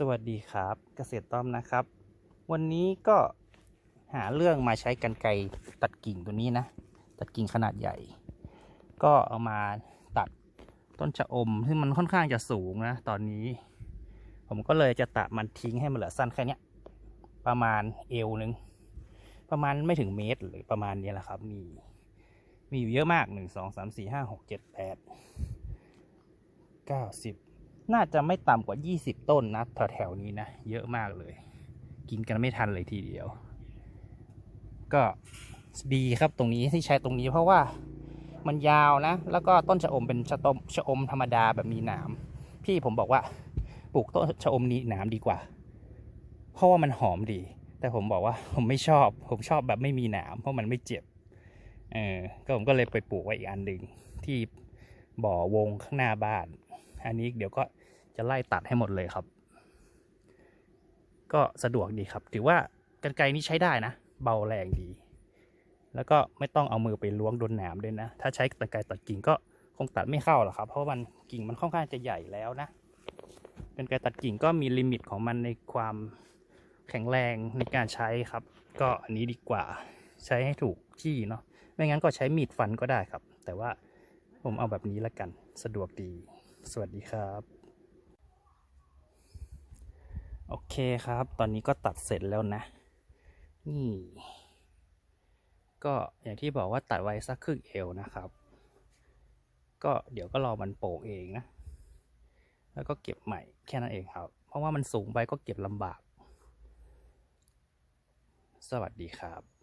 สวัสดีครับ เกษตรต้อมนะครับ วันนี้ก็หาเรื่องมาใช้กันไกรตัดกิ่งตัวนี้นะ ตัดกิ่งขนาดใหญ่ ก็เอามาตัดต้นชะอมซึ่งมันค่อนข้างจะสูงนะ ตอนนี้ ผมก็เลยจะตัดมันทิ้งให้มันเหลือสั้นแค่นี้ประมาณเอวหนึ่งประมาณไม่ถึงเมตรหรือประมาณนี้แหละครับ มีมีอยู่เยอะมากหนึ่งสองสามสี่ห้าหกเจ็ดแปดเก้าสิบ น่าจะไม่ต่ำกว่า 20 ต้นนะแถวๆนี้นะ เยอะมากเลย กินกันไม่ทันเลยทีเดียว ก็ดีครับตรงนี้ที่ใช้ตรงนี้เพราะว่ามันยาวนะ แล้วก็ต้นชะอมเป็นชะตมชะอมธรรมดาแบบมีหนาม พี่ผมบอกว่าปลูกต้นชะอมนี้หนามดีกว่า เพราะว่ามันหอมดี แต่ผมบอกว่าผมไม่ชอบ ผมชอบแบบไม่มีหนามเพราะมันไม่เจ็บ เออ ก็ผมก็เลยไปปลูกไว้อีกอันหนึ่งที่บ่อวงข้างหน้าบ้าน อันนี้เดี๋ยวก็ จะไล่ตัดให้หมดเลยครับ ก็สะดวกดีครับ ถือว่ากันไกรนี้ใช้ได้นะ เบาแรงดี แล้วก็ไม่ต้องเอามือไปล้วงโดนหนามด้วยนะ ถ้าใช้กันไกรตัดกิ่งก็คงตัดไม่เข้าหรอกครับ เพราะมันกิ่งมันค่อนข้างจะใหญ่แล้วนะกันไกรตัดกิ่งก็มีลิมิตของมันในความแข็งแรงในการใช้ครับ ก็อันนี้ดีกว่าใช้ให้ถูกที่เนาะไม่งั้นก็ใช้มีดฟันก็ได้ครับ แต่ว่าผมเอาแบบนี้ละกันสะดวกดี สวัสดีครับ โอเคครับ ตอนนี้ก็ตัดเสร็จแล้วนะ นี่ ก็อย่างที่บอกว่าตัดไว้สักครึ่งเอวนะครับ ก็เดี๋ยวก็รอมันโป่งเองนะ แล้วก็เก็บใหม่แค่นั้นเองครับ เพราะว่ามันสูงไปก็เก็บลำบาก สวัสดีครับ